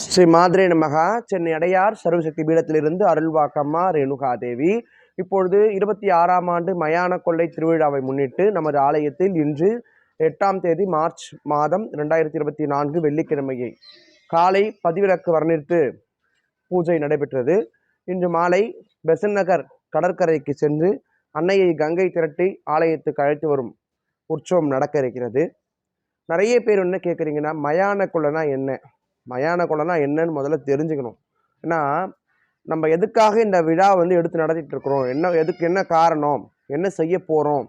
ஸ்ரீ மாதிரே நமகா சென்னை அடையார் சர்வசக்தி பீடத்திலிருந்து அருள்வாக்கம்மா ரேணுகாதேவி. இப்பொழுது இருபத்தி ஆறாம் ஆண்டு மயான கொள்ளை திருவிழாவை முன்னிட்டு நமது ஆலயத்தில் இன்று எட்டாம் தேதி மார்ச் மாதம் ரெண்டாயிரத்தி இருபத்தி நான்கு வெள்ளிக்கிழமையை காலை பதிவிலக்கு வர்ணித்து பூஜை நடைபெற்றது. இன்று மாலை பெசன் நகர் கடற்கரைக்கு சென்று அன்னையை கங்கை திரட்டி ஆலயத்துக்கு அழைத்து வரும் உற்சவம் நடக்க இருக்கிறது. நிறைய பேர் என்ன கேட்குறீங்கன்னா மயான கொள்ளைனா என்ன? மயான கொள்ளைனா என்னன்னு முதல்ல தெரிஞ்சுக்கணும். ஏன்னா நம்ம எதுக்காக இந்த விழா வந்து எடுத்து நடத்திட்டு இருக்கிறோம்? என்ன எதுக்கு என்ன காரணம்? என்ன செய்ய போகிறோம்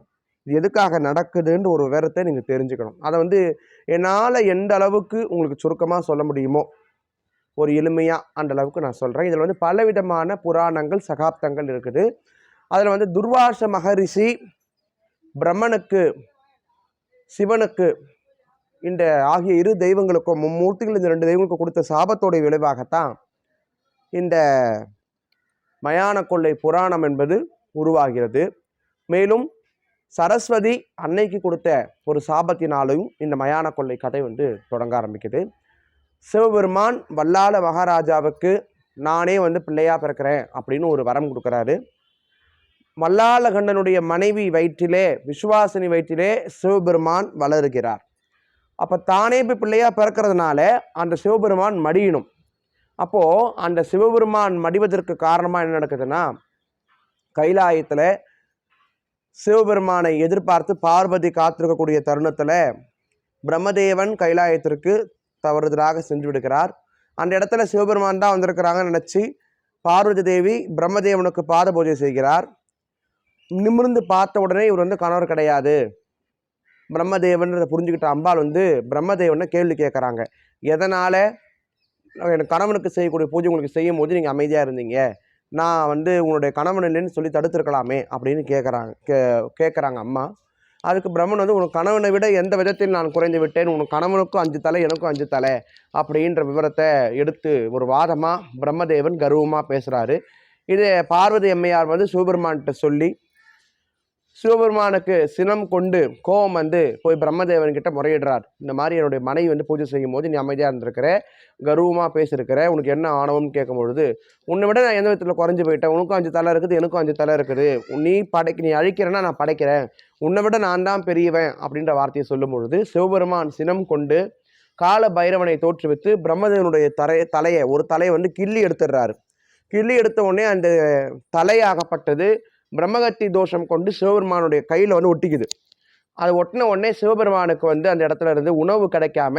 இது எதுக்காக நடக்குதுன்ற ஒரு விவரத்தை நீங்கள் தெரிஞ்சுக்கணும். அதை வந்து என்னால் எந்த அளவுக்கு உங்களுக்கு சுருக்கமாக சொல்ல முடியுமோ ஒரு எளிமையாக அந்த அளவுக்கு நான் சொல்கிறேன் இதில் வந்து பலவிதமான புராணங்கள் சகாப்தங்கள் இருக்குது. அதில் வந்து துர்வாச மகரிஷி பிரம்மனுக்கு சிவனுக்கு இந்த ஆகிய இரு தெய்வங்களுக்கும் மும்மூர்த்திகள் இந்த ரெண்டு தெய்வங்களுக்கும் கொடுத்த சாபத்தோடைய விளைவாகத்தான் இந்த மயான கொள்ளை புராணம் என்பது உருவாகிறது. மேலும் சரஸ்வதி அன்னைக்கு கொடுத்த ஒரு சாபத்தினாலும் இந்த மயான கொள்ளை கதை வந்து தொடங்க ஆரம்பிக்குது. சிவபெருமான் வல்லாள மகாராஜாவுக்கு நானே வந்து பிள்ளையாக பிறக்கிறேன் அப்படின்னு ஒரு வரம் கொடுக்குறாரு. மல்லாளகண்டனுடைய மனைவி வயிற்றிலே விஸ்வாசினி வயிற்றிலே சிவபெருமான் வளருகிறார். அப்போ தானே இப்போ பிள்ளையாக பிறக்கிறதுனால அந்த சிவபெருமான் மடியணும். அப்போது அந்த சிவபெருமான் மடிவதற்கு காரணமாக என்ன நடக்குதுன்னா கைலாயத்தில் சிவபெருமானை எதிர்பார்த்து பார்வதி காத்திருக்கக்கூடிய தருணத்தில் பிரம்மதேவன் கைலாயத்திற்கு தவறுதலாக சென்று விடுகிறார். அந்த இடத்துல சிவபெருமான் தான் வந்திருக்கிறாங்கன்னு நினச்சி பார்வதி தேவி பிரம்மதேவனுக்கு பாத பூஜை செய்கிறார். நிமிர்ந்து பார்த்த உடனே இவர் வந்து கணவர் கிடையாது. பிரம்மதேவன்றதை புரிஞ்சுக்கிட்ட அம்பாள் வந்து பிரம்மதேவனை கேள்வி கேட்குறாங்க எதனால்? எனக்கு கணவனுக்கு செய்யக்கூடிய பூஜை உங்களுக்கு செய்யும் போது நீங்கள் அமைதியாக இருந்தீங்க. நான் வந்து உங்களுடைய கணவன் இல்லைன்னு சொல்லி தடுத்துருக்கலாமே அப்படின்னு கேட்குறாங்க கே கேட்குறாங்க அம்மா. அதுக்கு பிரம்மன் வந்து உனக்கு கணவனை விட எந்த விதத்தில் நான் குறைந்து விட்டேன்? உனக்கு கணவனுக்கும் அஞ்சு தலை எனக்கும் அஞ்சு தலை அப்படின்ற விவரத்தை எடுத்து ஒரு வாதமாக பிரம்மதேவன் கர்வமாக பேசுகிறாரு இதை பார்வதி அம்மையார் வந்து சிவபெருமான்கிட்ட சொல்லி சிவபெருமானுக்கு சினம் கொண்டு கோபம் வந்து போய் பிரம்மதேவன் கிட்ட முறையிடுறார். இந்த மாதிரி என்னுடைய மனைவி வந்து பூஜை செய்யும் போது நீ அமைதியாக இருந்திருக்கிற கர்வமாக பேசியிருக்கிற உனக்கு என்ன ஆணவம்னு கேட்கும் பொழுது உன்னை விட நான் எந்த விதத்தில் குறைஞ்சி போயிட்டேன்? உனக்கும் அஞ்சு தலை இருக்குது எனக்கும் அஞ்சு தலை இருக்குது. நீ படைக்க நீ அழிக்கிறேன்னா நான் படைக்கிறேன். உன்னை விட நான் தான் பெரியவன் அப்படின்ற வார்த்தையை சொல்லும் பொழுது சிவபெருமான் சினம் கொண்டு கால பைரவனை தோற்றுவித்து பிரம்மதேவனுடைய தலை தலையை ஒரு தலையை வந்து கிள்ளி எடுத்துடுறாரு. கிள்ளி எடுத்த உடனே அந்த தலையாகப்பட்டது. பிரம்மகத்தி தோஷம் கொண்டு சிவபெருமானுடைய கையில் வந்து ஒட்டிக்குது. அது ஒட்டின உடனே சிவபெருமானுக்கு வந்து அந்த இடத்துல இருந்து உணவு கிடைக்காம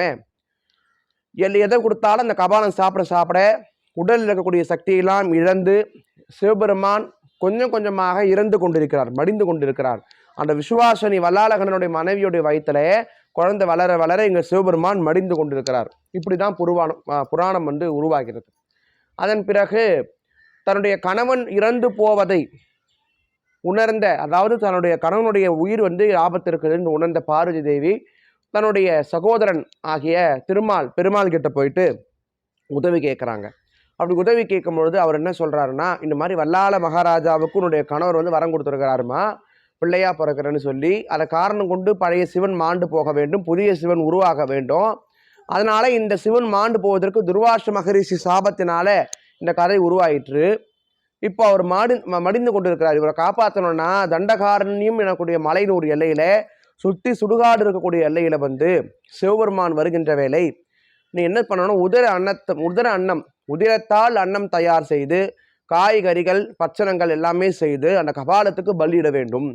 எல் எதை கொடுத்தாலும் அந்த கபாலம் சாப்பிட சாப்பிட உடலில் இருக்கக்கூடிய சக்தியெல்லாம் இழந்து சிவபெருமான் கொஞ்சம் கொஞ்சமாக இறந்து கொண்டிருக்கிறார் மடிந்து கொண்டிருக்கிறார். அந்த விசுவாசனி வல்லாளகனுடைய மனைவியுடைய வயிற்றில் குழந்தை வளர வளர இங்கே சிவபெருமான் மடிந்து கொண்டிருக்கிறார். இப்படி தான் புருவானம் புராணம் வந்து உருவாகிறது. அதன் பிறகு தன்னுடைய கணவன் இறந்து போவதை உணர்ந்த அதாவது தன்னுடைய கணவனுடைய உயிர் வந்து ஆபத்து இருக்குதுன்னு உணர்ந்த பார்வதி தேவி தன்னுடைய சகோதரன் ஆகிய திருமால் பெருமாள் கிட்ட போயிட்டு உதவி கேட்குறாங்க அப்படி உதவி கேட்கும் பொழுது அவர் என்ன சொல்கிறாருன்னா இந்த மாதிரி வல்லாள மகாராஜாவுக்கு உன்னுடைய கணவர் வந்து வரம் கொடுத்துருக்கிறாருமா பிள்ளையா பிறக்கிறேன்னு சொல்லி அதை காரணம் கொண்டு பழைய சிவன் மாண்டு போக வேண்டும் புதிய சிவன் உருவாக வேண்டும். அதனால் இந்த சிவன் மாண்டு போவதற்கு துர்வாஷ மகரிஷி சாபத்தினால இந்த கதை உருவாயிற்று. இப்போ அவர் மாடி மடிந்து கொண்டிருக்கிறார். இவரை காப்பாற்றணும்னா தண்டகாரண்யம் எனக்கூடிய மலையினூர் எல்லையில் சுற்றி சுடுகாடு இருக்கக்கூடிய எல்லையில் வந்து சிவபெருமான் வருகின்ற வேளை நீ என்ன பண்ணணும்? உதிர அன்னத்தை உதிர அன்னம் உதிரத்தால் அன்னம் தயார் செய்து காய்கறிகள் பச்சனங்கள் எல்லாமே செய்து அந்த கபாலத்துக்கு பலியிட வேண்டும்.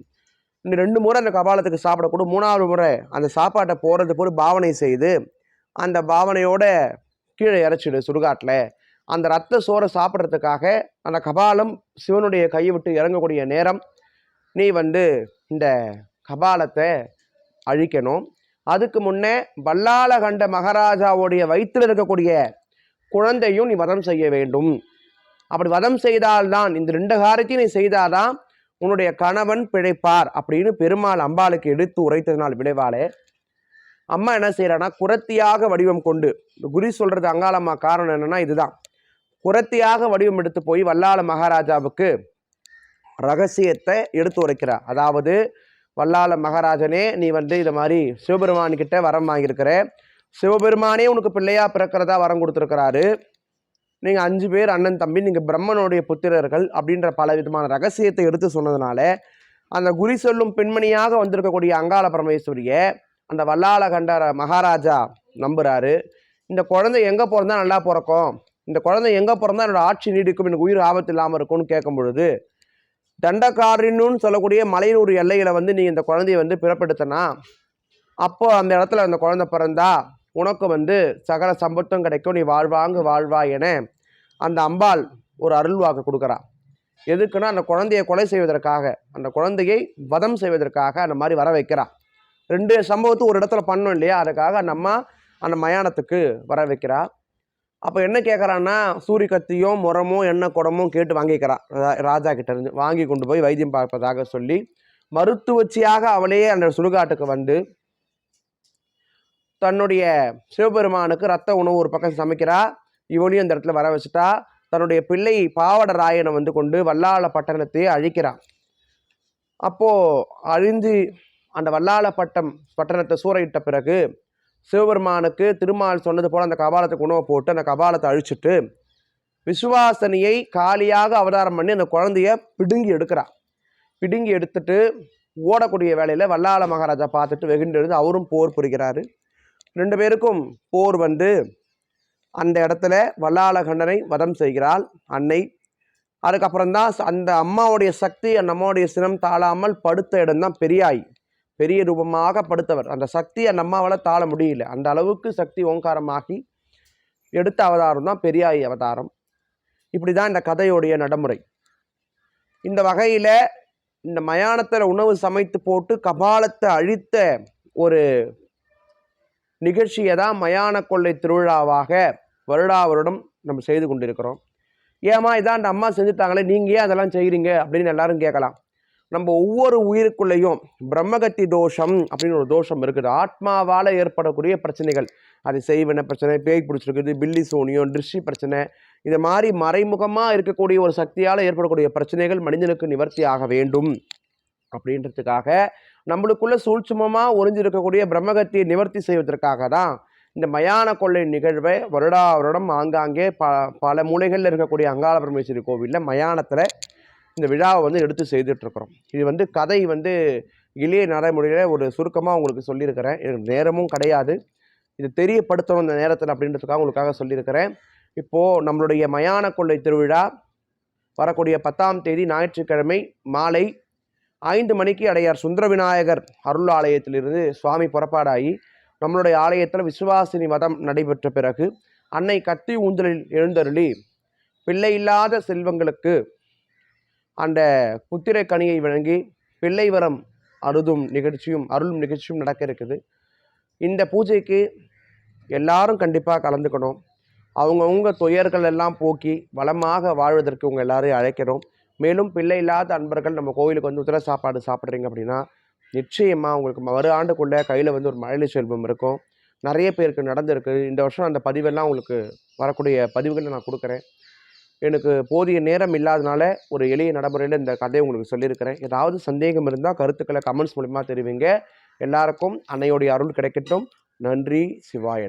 இந்த ரெண்டு முறை அந்த கபாலத்துக்கு சாப்பிடக்கூட மூணாவது முறை அந்த சாப்பாட்டை போகிறது போய் பாவனை செய்து அந்த பாவனையோட கீழே இறச்சிடு சுடுகாட்டில். அந்த ரத்த சோறை சாப்பிட்றதுக்காக அந்த கபாலம் சிவனுடைய கையை விட்டு இறங்கக்கூடிய நேரம் நீ வந்து இந்த கபாலத்தை அழிக்கணும். அதுக்கு முன்னே வல்லாளகண்ட மகாராஜாவுடைய வயிற்றில் இருக்கக்கூடிய குழந்தையும் நீ வதம் செய்ய வேண்டும். அப்படி வதம் செய்தால்தான் இந்த ரெண்டு காரியத்தையும் நீ செய்தாதான் உன்னுடைய கணவன் பிழைப்பார் அப்படின்னு பெருமாள் அம்பாளுக்கு எடுத்து உரைத்ததினால் விளைவாலே அம்மா என்ன செய்கிறான்னா குரத்தியாக வடிவம் கொண்டு குரு சொல்கிறது அங்காளம்மா காரணம் என்னென்னா இதுதான். குரத்தியாக வடிவம் எடுத்து போய் வல்லாள மகாராஜாவுக்கு ரகசியத்தை எடுத்து உரைக்கிறார். அதாவது வல்லாள மகாராஜனே நீ வந்து இதை மாதிரி சிவபெருமான்கிட்ட வரம் வாங்கியிருக்கிற. சிவபெருமானே உனக்கு பிள்ளையா பிறக்கிறதா வரம் கொடுத்துருக்கிறாரு. நீங்கள் அஞ்சு பேர் அண்ணன் தம்பி நீங்கள் பிரம்மனுடைய புத்திரர்கள் அப்படின்ற பல விதமான ரகசியத்தை எடுத்து சொன்னதுனால அந்த குறி சொல்லும் பெண்மணியாக வந்திருக்கக்கூடிய அங்காள பரமேஸ்வரிய அந்த வல்லாள கண்டார மகாராஜா நம்புகிறாரு இந்த குழந்தை எங்கே பிறந்தா நல்லா பிறக்கும்? இந்த குழந்தை எங்கே பிறந்தா என்னோட ஆட்சி நீடிக்கும் எனக்கு உயிர் ஆபத்து இல்லாமல் இருக்கும்னு கேட்கும் பொழுது தண்டக்காரின்னு சொல்லக்கூடிய மலையனூர் எல்லையில் வந்து நீ இந்த குழந்தைய வந்து பிறப்பெடுத்தனா அப்போ அந்த இடத்துல அந்த குழந்தை பிறந்தா உனக்கு வந்து சகல சம்பத்தும் கிடைக்கும் நீ வாழ்வாங்க வாழ்வா என அந்த அம்பாள் ஒரு அருள்வாக்கு கொடுக்குறா. எதுக்குன்னா அந்த குழந்தையை கொலை செய்வதற்காக அந்த குழந்தையை வதம் செய்வதற்காக அந்த மாதிரி வர வைக்கிறா. ரெண்டு சம்பவத்தை ஒரு இடத்துல பண்ணோம் இல்லையா? அதுக்காக நம்ம அந்த மயானத்துக்கு வர வைக்கிறா. அப்போ என்ன கேட்குறான்னா சூரிய கத்தியும் முரமும் எண்ணெய் குடமும் கேட்டு வாங்கிக்கிறா. ராஜா கிட்டேருந்து வாங்கி கொண்டு போய் வைத்தியம் பார்ப்பதாக சொல்லி மருத்துவச்சியாக அவளையே அந்த சுடுகாட்டுக்கு வந்து தன்னுடைய சிவபெருமானுக்கு ரத்த உணவு ஒரு பக்கம் சமைக்கிறா. இவனையும் அந்த இடத்துல வர வச்சுட்டா. தன்னுடைய பிள்ளை பாவட ராயனை வந்து கொண்டு வல்லாள பட்டணத்தை அழிக்கிறான் அப்போது அழிந்து அந்த வல்லாள பட்டம் பட்டணத்தை சூறையிட்ட பிறகு சிவபெருமானுக்கு திருமால் சொன்னது போல் அந்த கபாலத்தை உணவை போட்டு அந்த கபாலத்தை அழிச்சிட்டு விசுவாசனியை காலியாக அவதாரம் பண்ணி அந்த குழந்தைய பிடுங்கி எடுக்கிறா. பிடுங்கி எடுத்துட்டு ஓடக்கூடிய வேலையில் வல்லாள மகாராஜா பார்த்துட்டு வெகுண்டெழுந்து அவரும் போர் புரிகிறாரு. ரெண்டு பேருக்கும் போர் வந்து அந்த இடத்துல வல்லாளகண்டனை வதம் செய்கிறாள் அன்னை. அதுக்கப்புறம் தான் அந்த அம்மாவுடைய சக்தி அந்த அம்மாவுடைய சினம் தாழாமல் படுத்த இடம்தான் பெரியாய். பெரிய ரூபமாக படுத்தவர். அந்த சக்தி அந்த அம்மாவால் தாழ முடியல. அந்த அளவுக்கு சக்தி ஓங்காரமாகி எடுத்த அவதாரம் தான் பெரியாய் அவதாரம். இப்படி தான் இந்த கதையுடைய நடைமுறை. இந்த வகையில் இந்த மயானத்தில் உணவு சமைத்து போட்டு கபாலத்தை அழித்த ஒரு நிகழ்ச்சியை தான் மயான கொள்ளை திருவிழாவாக வருடா வருடம் நம்ம செய்து கொண்டிருக்கிறோம். ஏமா இதான் அந்த அம்மா செஞ்சுட்டாங்களே நீங்கள் ஏன் அதெல்லாம் செய்கிறீங்க அப்படின்னு எல்லாரும் கேட்கலாம். நம்ம ஒவ்வொரு உயிருக்குள்ளேயும் பிரம்மகத்தி தோஷம் அப்படின்னு ஒரு தோஷம் இருக்குது. ஆத்மாவால் ஏற்படக்கூடிய பிரச்சனைகள். அது செய்வன பிரச்சனை பேய் பிடிச்சிருக்குது பில்லி சோனியம் திருஷ்டி பிரச்சனை இது மாதிரி மறைமுகமாக இருக்கக்கூடிய ஒரு சக்தியால் ஏற்படக்கூடிய பிரச்சனைகள் மனிதனுக்கு நிவர்த்தி ஆக வேண்டும். அப்படின்றதுக்காக நம்மளுக்குள்ள சூழ்ச்சுமமாக ஒளிஞ்சிருக்கக்கூடிய பிரம்மகத்தியை நிவர்த்தி செய்வதற்காக தான் இந்த மயான கொள்ளை நிகழ்வை வருடா வருடம் ஆங்காங்கே ப பல மூலைகளில் இருக்கக்கூடிய அங்காள பரமேஸ்வரி கோவிலில் மயானத்தில் இந்த விழாவை வந்து எடுத்து செய்துட்ருக்குறோம். இது வந்து கதை வந்து இளைய நடைமுறையில் ஒரு சுருக்கமாக உங்களுக்கு சொல்லியிருக்கிறேன். எனக்கு நேரமும் கிடையாது. இது தெரியப்படுத்தணும் இந்த நேரத்தில் அப்படின்றதுக்காக உங்களுக்காக சொல்லியிருக்கிறேன். இப்போது நம்மளுடைய மயான கொள்ளை திருவிழா வரக்கூடிய பத்தாம் தேதி ஞாயிற்றுக்கிழமை மாலை ஐந்து மணிக்கு அடையார் சுந்தர விநாயகர் அருள் ஆலயத்திலிருந்து சுவாமி புறப்பாடாகி நம்மளுடைய ஆலயத்தில் விசுவாசினி மதம் நடைபெற்ற பிறகு அன்னை கத்தி ஊஞ்சலில் எழுந்தருளி பிள்ளை இல்லாத செல்வங்களுக்கு அந்த புத்திர கனியை வழங்கி பிள்ளை வரம் அருதும் நிகழ்ச்சியும் அருளும் நிகழ்ச்சியும் நடக்க இருக்குது. இந்த பூஜைக்கு எல்லாரும் கண்டிப்பாக கலந்துக்கணும். அவங்கவுங்க துயர்கள் எல்லாம் போக்கி வளமாக வாழ்வதற்கு உங்கள் எல்லாரையும் அழைக்கிறோம். மேலும் பிள்ளை இல்லாத அன்பர்கள் நம்ம கோவிலுக்கு வந்து உத்தர சாப்பாடு சாப்பிட்றீங்க அப்படின்னா நிச்சயமாக உங்களுக்கு ம- வரு ஆண்டுக்குள்ளே கையில் வந்து ஒரு மழலை செல்வம் இருக்கும். நிறைய பேருக்கு நடந்திருக்கு. இந்த வருஷம் அந்த பதிவெல்லாம் உங்களுக்கு வரக்கூடிய பதிவுகளை நான் கொடுக்குறேன். எனக்கு போதிய நேரம் இல்லாதனால ஒரு எளிய நடைமுறையில் இந்த கதையை உங்களுக்கு சொல்லியிருக்கிறேன். ஏதாவது சந்தேகம் இருந்தால் கருத்துக்களை கமெண்ட்ஸ் மூலிமா தெரிவிங்க. எல்லாருக்கும் அன்னையோடைய அருள் கிடைக்கட்டும். நன்றி. சிவாய